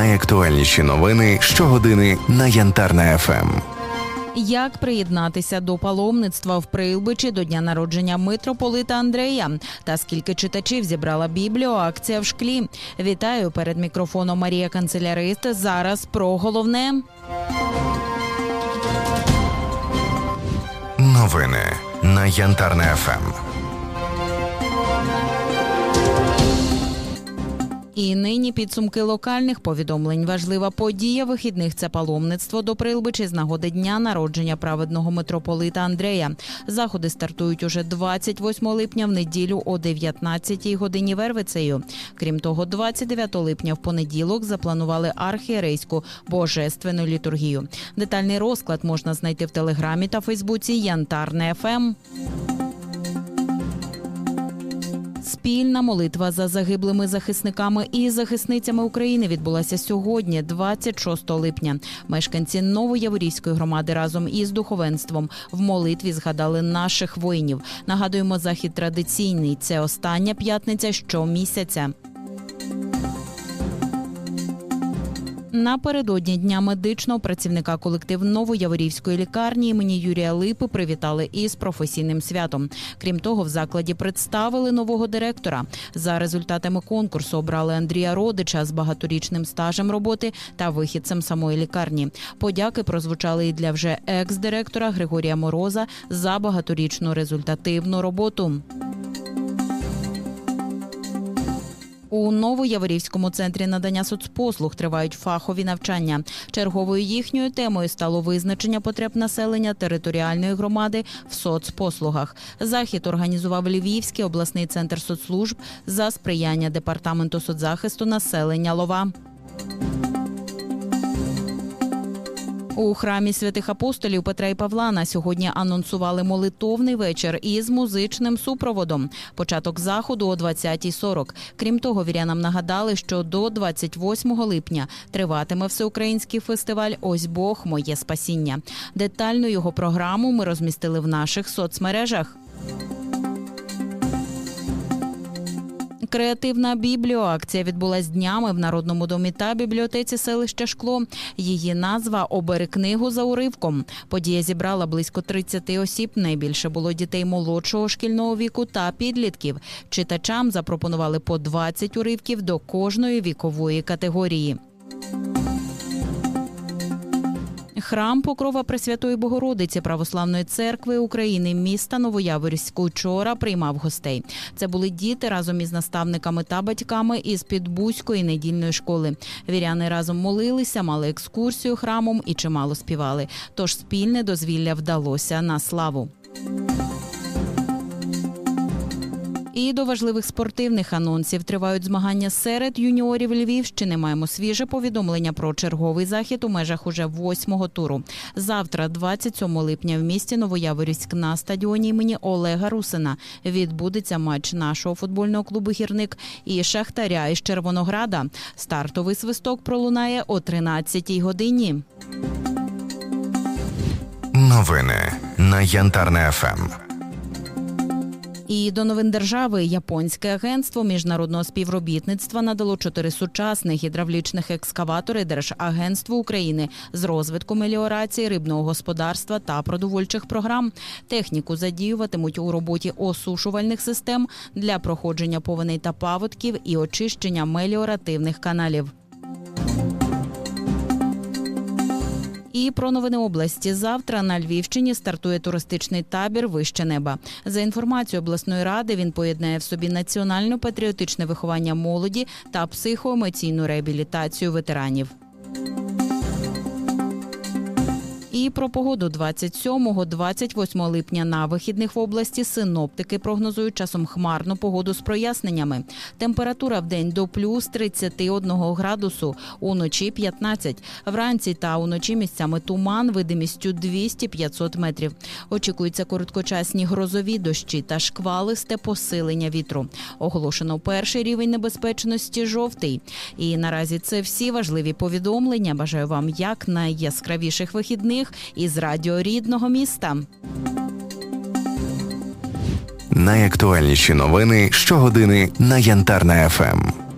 Найактуальніші новини щогодини на Янтарна ФМ. Як приєднатися до паломництва в Прилбичі до дня народження митрополита Андрея? Та скільки читачів зібрала бібліоакція в шклі? Вітаю перед мікрофоном Марія Канцелярист. Зараз про головне. Новини на Янтарна ФМ. І нині підсумки локальних повідомлень. Важлива подія вихідних це паломництво до Прилбичі з нагоди дня народження праведного митрополита Андрея. Заходи стартують уже 28 липня в неділю о 19 годині Вервицею. Крім того, 29 липня в понеділок запланували архієрейську божественну літургію. Детальний розклад можна знайти в телеграмі та Фейсбуці Янтарне Ем». ФМ. Спільна молитва за загиблими захисниками і захисницями України відбулася сьогодні, 26 липня. Мешканці Новояворівської громади разом із духовенством в молитві згадали наших воїнів. Нагадуємо, захід традиційний. Це остання п'ятниця щомісяця. Напередодні дня медичного працівника колектив Новояворівської лікарні імені Юрія Липи привітали із професійним святом. Крім того, в закладі представили нового директора. За результатами конкурсу обрали Андрія Родича з багаторічним стажем роботи та вихідцем самої лікарні. Подяки прозвучали і для вже екс-директора Григорія Мороза за багаторічну результативну роботу. У Новояворівському центрі надання соцпослуг тривають фахові навчання. Черговою їхньою темою стало визначення потреб населення територіальної громади в соцпослугах. Захід організував Львівський обласний центр соцслужб за сприяння департаменту соцзахисту населення Лова. У храмі святих апостолів Петра і Павла на сьогодні анонсували молитовний вечір із музичним супроводом. Початок заходу о 20.40. Крім того, вірянам нагадали, що до 28 липня триватиме всеукраїнський фестиваль Ось Бог, моє спасіння. Детальну його програму ми розмістили в наших соцмережах. Креативна бібліоакція відбулась днями в Народному домі та бібліотеці селища Шкло. Її назва Обери книгу за уривком. Подія зібрала близько 30 осіб. Найбільше було дітей молодшого шкільного віку та підлітків. Читачам запропонували по 20 уривків до кожної вікової категорії. Храм Покрова Пресвятої Богородиці Православної церкви України міста Новояворівську вчора приймав гостей. Це були діти разом із наставниками та батьками із Підбузької недільної школи. Віряни разом молилися, мали екскурсію храмом і чимало співали. Тож спільне дозвілля вдалося на славу. І до важливих спортивних анонсів тривають змагання серед юніорів Львівщини. Маємо свіже повідомлення про черговий захід у межах уже восьмого туру. Завтра, 27 липня, в місті Новояворівськ на стадіоні імені Олега Русина відбудеться матч нашого футбольного клубу Гірник і Шахтаря із Червонограда. Стартовий свисток пролунає о 13-й годині. Новини на Янтарна ФМ. І до новин держави японське агентство міжнародного співробітництва надало чотири сучасних гідравлічних екскаватори Держагентству України з розвитку меліорації рибного господарства та продовольчих програм. Техніку задіюватимуть у роботі осушувальних систем для проходження повеней та паводків і очищення меліоративних каналів. І про новини області завтра на Львівщині стартує туристичний табір Вище неба. За інформацією обласної ради, він поєднає в собі національно-патріотичне виховання молоді та психоемоційну реабілітацію ветеранів. Про погоду 27-28 липня на вихідних в області синоптики прогнозують часом хмарну погоду з проясненнями. Температура в день до плюс 31 градусу, уночі 15. Вранці та уночі місцями туман видимістю 200-500 метрів. Очікуються короткочасні грозові дощі та шквалисте посилення вітру. Оголошено перший рівень небезпечності жовтий. І наразі це всі важливі повідомлення. Бажаю вам як найяскравіших вихідних із радіо рідного міста. Найактуальніші новини щогодини на Янтарна ФМ.